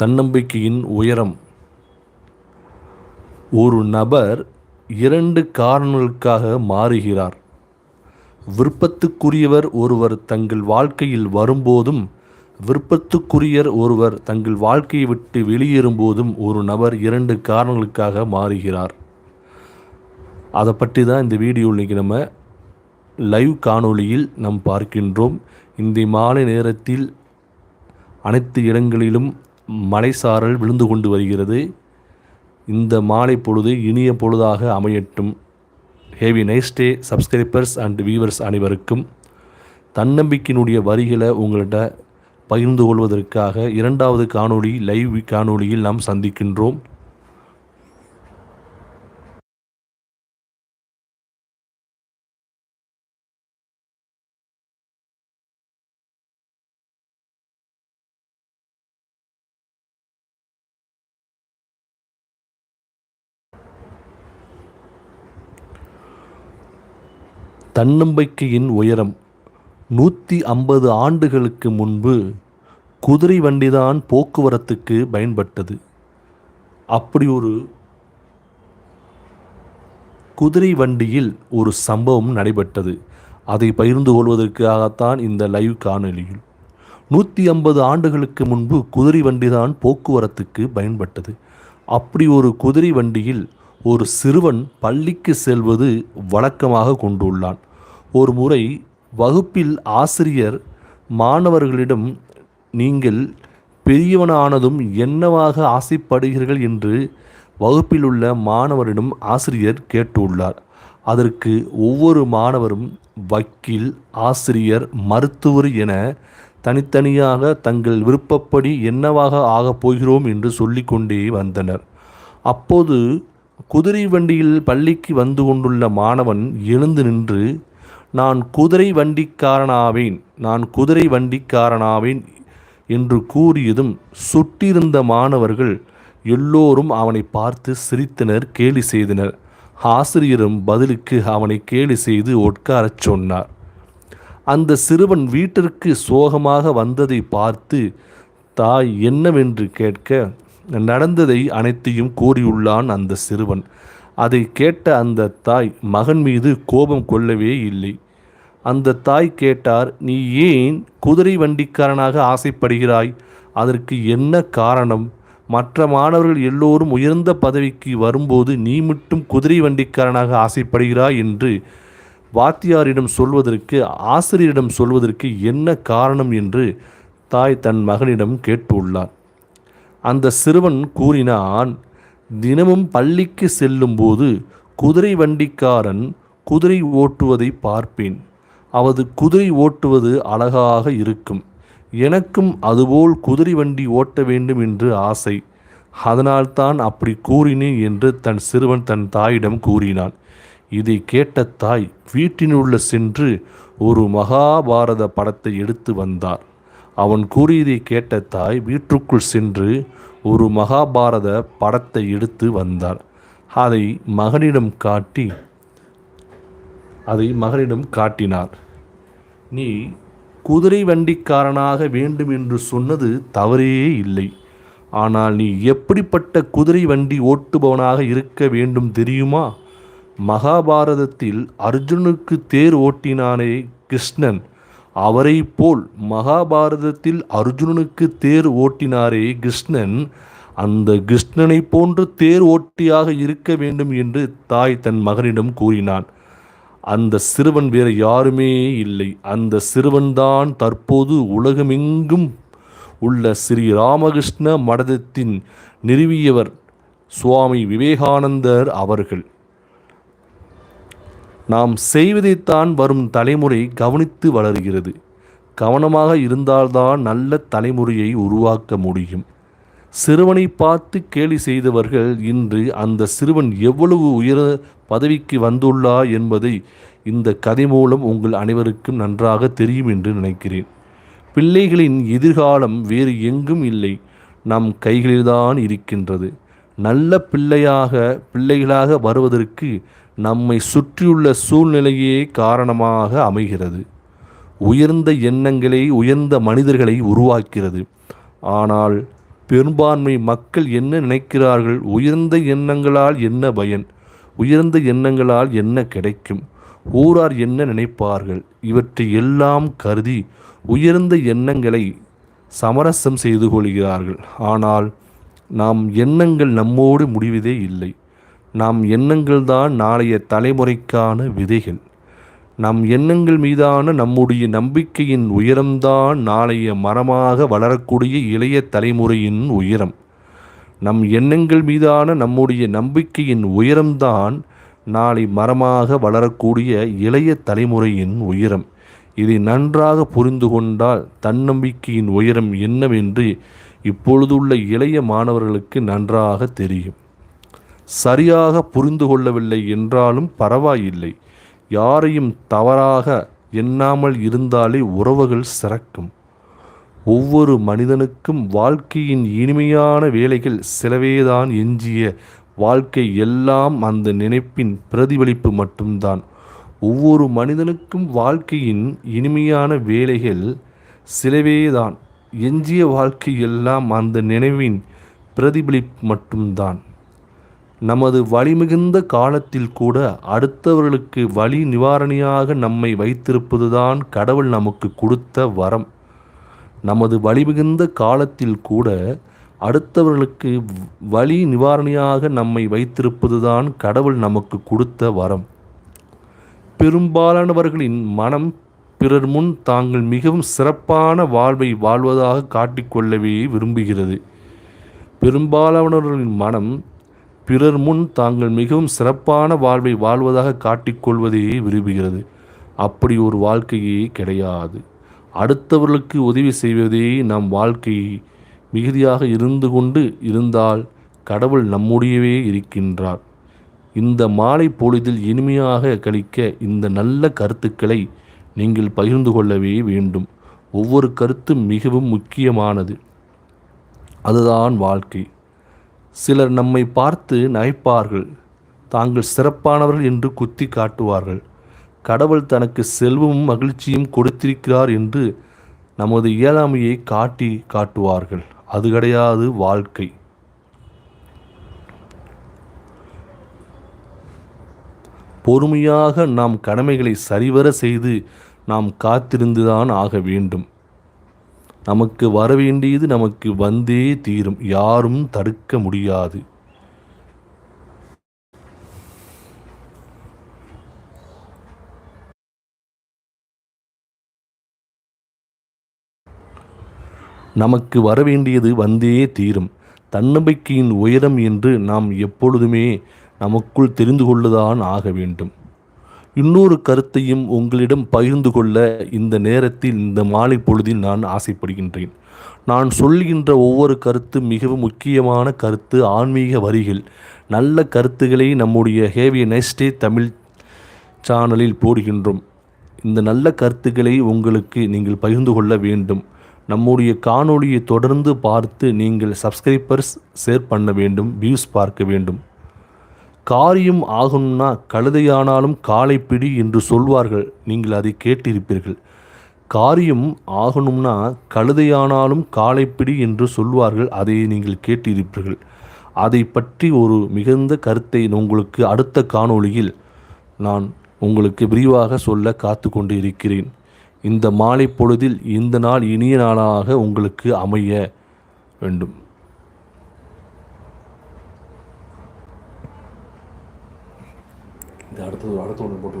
தன்னம்பிக்கையின் உயரம். ஒரு நபர் இரண்டு காரணங்களுக்காக மாறுகிறார். விருப்பத்துக்குரியவர் ஒருவர் தங்கள் வாழ்க்கையில் வரும்போதும் விருப்பத்துக்குரியர் ஒருவர் தங்கள் வாழ்க்கையை விட்டு வெளியேறும்போதும் ஒரு நபர் இரண்டு காரணங்களுக்காக மாறுகிறார். அதை பற்றி தான் இந்த வீடியோ இன்றைக்கி நம்ம லைவ் காணொளியில் நாம் பார்க்கின்றோம். இந்த மாலை நேரத்தில் அனைத்து இடங்களிலும் மலைசாரல் விழுந்து கொண்டு வருகிறது. இந்த மாலை பொழுது இனிய பொழுதாக அமையட்டும். Have a nice day subscribers and viewers அனைவருக்கும். தன்னம்பிக்கையினுடைய வரிகளை உங்கள்கிட்ட பகிர்ந்து கொள்வதற்காக இரண்டாவது காணொளி லைவ் காணொளியில் நாம் சந்திக்கின்றோம். தன்னம்பிக்கையின் உயரம் நூற்றி ஐம்பது ஆண்டுகளுக்கு முன்பு குதிரை வண்டிதான் போக்குவரத்துக்கு பயன்பட்டது. அப்படி ஒரு குதிரை வண்டியில் ஒரு சம்பவம் நடைபெற்றது. அதை பகிர்ந்து கொள்வதற்காகத்தான் இந்த லைவ் காணொலியில் நூற்றி ஐம்பது ஆண்டுகளுக்கு முன்பு குதிரை வண்டிதான் போக்குவரத்துக்கு பயன்பட்டது. அப்படி ஒரு குதிரை வண்டியில் ஒரு சிறுவன் பள்ளிக்கு செல்வது வழக்கமாக கொண்டுள்ளான். ஒரு முறை வகுப்பில் ஆசிரியர் மாணவர்களிடம் நீங்கள் பெரியவனானதும் என்னவாக ஆசைப்படுகிறீர்கள்? என்று வகுப்பில் உள்ள மாணவரிடம் ஆசிரியர் கேட்டுள்ளார். அதற்கு ஒவ்வொரு மாணவரும் வக்கீல் ஆசிரியர் மருத்துவர் என தனித்தனியாக தங்கள் விருப்பப்படி என்னவாக ஆகப் போகிறோம் என்று சொல்லிக்கொண்டே வந்தனர். அப்போது குதிரை வண்டியில் பள்ளிக்கு வந்து கொண்டுள்ள மாணவன் எழுந்து நின்று நான் குதிரை வண்டிக்காரனாவேன் நான் குதிரை வண்டிக்காரனாவேன் என்று கூறியதும் சுட்டிருந்த மாணவர்கள் எல்லோரும் அவனை பார்த்து சிரித்தனர் கேலி செய்தனர். ஆசிரியரும் பதிலுக்கு அவனை கேலி செய்து உட்காரச் சொன்னார். அந்த சிறுவன் வீட்டிற்கு சோகமாக வந்ததை பார்த்து தாய் என்னவென்று கேட்க? நடந்ததை அனைத்தையும் கூறியுள்ளான் அந்த சிறுவன். அதை கேட்ட அந்த தாய் மகன் மீது கோபம் கொள்ளவே இல்லை. அந்த தாய் கேட்டார் நீ ஏன் குதிரை வண்டிக்காரனாக ஆசைப்படுகிறாய்? அதற்கு என்ன காரணம்? மற்ற மாணவர்கள் எல்லோரும் உயர்ந்த பதவிக்கு வரும்போது நீ மட்டும் குதிரை வண்டிக்காரனாக ஆசைப்படுகிறாய்? என்று வாத்தியாரிடம் சொல்வதற்கு ஆசிரியரிடம் சொல்வதற்கு என்ன காரணம் என்று தாய் தன் மகனிடம் கேட்டுள்ளார் அந்த சிறுவன் கூறினான் தினமும் பள்ளிக்கு செல்லும்போது குதிரை வண்டிக்காரன் குதிரை ஓட்டுவதை பார்ப்பேன். அவது குதிரை ஓட்டுவது அழகாக இருக்கும். எனக்கும் அதுபோல் குதிரை வண்டி ஓட்ட வேண்டும் என்று ஆசை. அதனால்தான் அப்படி கூறினேன் என்று தன் சிறுவன் தன் தாயிடம் கூறினான். இதை கேட்ட தாய் வீட்டினுள்ள சென்று ஒரு மகாபாரத படத்தை எடுத்து வந்தார். அவன் கூறியதை கேட்ட தாய் வீட்டுக்குள் சென்று ஒரு மகாபாரத படத்தை எடுத்து வந்தார். அதை மகனிடம் காட்டி அதை மகனிடம் காட்டினார். நீ குதிரை வண்டிக்காரனாக வேண்டும் என்று சொன்னது தவறே இல்லை. ஆனால் நீ எப்படிப்பட்ட குதிரை வண்டி ஓட்டுபவனாக இருக்க வேண்டும் தெரியுமா? மகாபாரதத்தில் அர்ஜுனுக்கு தேர் ஓட்டினானே கிருஷ்ணன். அவரை போல் மகாபாரதத்தில் அர்ஜுனனுக்கு தேர் ஓட்டினாரே கிருஷ்ணன். அந்த கிருஷ்ணனை போன்று தேர் ஓட்டியாக இருக்க வேண்டும் என்று தாய் தன் மகனிடம் கூறினான். அந்த சிறுவன் வேறு யாருமே இல்லை. அந்த சிறுவன்தான் தற்போது உலகமெங்கும் உள்ள ஸ்ரீ ராமகிருஷ்ண மடதத்தின் நிறுவியவர் சுவாமி விவேகானந்தர் அவர்கள். நாம் செய்வதைத்தான் வரும் தலைமுறை கவனித்து வளர்கிறது. கவனமாக இருந்தால்தான் நல்ல தலைமுறையை உருவாக்க முடியும். சிறுவனை பார்த்து கேலி செய்தவர்கள் இன்று அந்த சிறுவன் எவ்வளவு உயர பதவிக்கு வந்துள்ளார் என்பதை இந்த கதை மூலம் உங்கள் அனைவருக்கும் நன்றாக தெரியும் என்று நினைக்கிறேன். பிள்ளைகளின் எதிர்காலம் வேறு எங்கும் இல்லை. நம் கைகளில்தான் இருக்கின்றது. நல்ல பிள்ளையாக பிள்ளைகளாக வருவதற்கு நம்மை சுற்றியுள்ள சூழ்நிலையே காரணமாக அமைகிறது. உயர்ந்த எண்ணங்களை உயர்ந்த மனிதர்களை உருவாக்கிறது. ஆனால் பெரும்பான்மை மக்கள் என்ன நினைக்கிறார்கள்? உயர்ந்த எண்ணங்களால் என்ன பயன்? உயர்ந்த எண்ணங்களால் என்ன கிடைக்கும்? ஊரார் என்ன நினைப்பார்கள்? இவற்றை எல்லாம் கருதி உயர்ந்த எண்ணங்களை சமரசம் செய்து கொள்கிறார்கள். ஆனால் நாம் எண்ணங்கள் நம்மோடு முடிவதே இல்லை. நம் எண்ணங்கள் தான் நாளைய தலைமுறைக்கான விதைகள். நம் எண்ணங்கள் மீதான நம்முடைய நம்பிக்கையின் உயரம்தான் நாளைய மரமாக வளரக்கூடிய இளைய தலைமுறையின் உயரம். நம் எண்ணங்கள் மீதான நம்முடைய நம்பிக்கையின் உயரம்தான் நாளை மரமாக வளரக்கூடிய இளைய தலைமுறையின் உயரம். இதை நன்றாக புரிந்து கொண்டால் தன்னம்பிக்கையின் உயரம் என்னவென்று இப்பொழுதுள்ள இளைய மாணவர்களுக்கு நன்றாக தெரியும். சரியாக புரிந்து கொள்ளவில்லை என்றாலும் பரவாயில்லை. யாரையும் தவறாக எண்ணாமல் இருந்தாலே உறவுகள் சிறக்கும். ஒவ்வொரு மனிதனுக்கும் வாழ்க்கையின் இனிமையான வேலைகள் சிலவேதான் எஞ்சிய வாழ்க்கை எல்லாம் அந்த நினைப்பின் பிரதிபலிப்பு மட்டும்தான். ஒவ்வொரு மனிதனுக்கும் வாழ்க்கையின் இனிமையான வேலைகள் சிலவேதான் எஞ்சிய வாழ்க்கை எல்லாம் அந்த நினைவின் பிரதிபலிப்பு மட்டும்தான். நமது வழிமிகுந்த காலத்தில் கூட அடுத்தவர்களுக்கு வழி நிவாரணியாக நம்மை வைத்திருப்பதுதான் கடவுள் நமக்கு கொடுத்த வரம். நமது வழிமிகுந்த காலத்தில் கூட அடுத்தவர்களுக்கு வழி நிவாரணியாக நம்மை வைத்திருப்பதுதான் கடவுள் நமக்கு கொடுத்த வரம். பெரும்பாலானவர்களின் மனம் பிறர் முன் தாங்கள் மிகவும் சிறப்பான வாழ்வை வாழ்வதாக காட்டிக்கொள்ளவே விரும்புகிறது. பெரும்பாலானவர்களின் மனம் பிறர் முன் தாங்கள் மிகவும் சிறப்பான வாழ்வை வாழ்வதாக காட்டிக்கொள்வதே விரும்புகிறது. அப்படி ஒரு வாழ்க்கையே கிடையாது. அடுத்தவர்களுக்கு உதவி செய்வதே நம் வாழ்க்கை. மிகுதியாக இருந்து கொண்டு இருந்தால் கடவுள் நம்முடையவே இருக்கின்றார். இந்த மாலை பொழுதில் இனிமையாக கழிக்க இந்த நல்ல கருத்துக்களை நீங்கள் பகிர்ந்து கொள்ளவே வேண்டும். ஒவ்வொரு கருத்தும் மிகவும் முக்கியமானது. அதுதான் வாழ்க்கை. சிலர் நம்மை பார்த்து நகைப்பார்கள். தாங்கள் சிறப்பானவர்கள் என்று குத்தி காட்டுவார்கள். கடவுள் தனக்கு செல்வமும் மகிழ்ச்சியும் கொடுத்திருக்கிறார் என்று நமது இயலாமையை காட்டி காட்டுவார்கள். அது கிடையாது வாழ்க்கை. பொறுமையாக நாம் கடமைகளை சரிவர செய்து நாம் காத்திருந்துதான் ஆக வேண்டும். நமக்கு வரவேண்டியது நமக்கு வந்தே தீரும். யாரும் தடுக்க முடியாது. நமக்கு வரவேண்டியது வந்தே தீரும். தன்னம்பிக்கையின் உயரம் என்று நாம் எப்பொழுதுமே நமக்குள் தெரிந்து கொள்ளுதான் ஆக வேண்டும். இன்னொரு கருத்தையும் உங்களிடம் பகிர்ந்து கொள்ள இந்த நேரத்தில் இந்த மாலை பொழுதில் நான் ஆசைப்படுகின்றேன். நான் சொல்கின்ற ஒவ்வொரு கருத்து மிகவும் முக்கியமான கருத்து ஆன்மீக வரிகள். நல்ல கருத்துக்களை நம்முடைய ஹேவிய நெஸ்டே தமிழ் சேனலில் போடுகின்றோம். இந்த நல்ல கருத்துக்களை உங்களுக்கு நீங்கள் பகிர்ந்து கொள்ள வேண்டும். நம்முடைய காணொளியை தொடர்ந்து பார்த்து நீங்கள் சப்ஸ்கிரைபர்ஸ் ஷேர் பண்ண வேண்டும் வியூஸ் பார்க்க வேண்டும். காரியம் ஆகணும்னா கழுதையானாலும் காலை பிடி என்று சொல்வார்கள். நீங்கள் அதை கேட்டிருப்பீர்கள். காரியம் ஆகணும்னா கழுதையானாலும் காலை பிடி என்று சொல்வார்கள். அதை நீங்கள் கேட்டிருப்பீர்கள். அதை பற்றி ஒரு மிகுந்த கருத்தை உங்களுக்கு அடுத்த காணொளியில் நான் உங்களுக்கு விரிவாக சொல்ல காத்து கொண்டு இருக்கிறேன் இந்த மாலை பொழுதில் இந்த நாள் இனிய நாளாக உங்களுக்கு அமைய வேண்டும். அடுத்தது அடுத்த ஒன்று போட்டு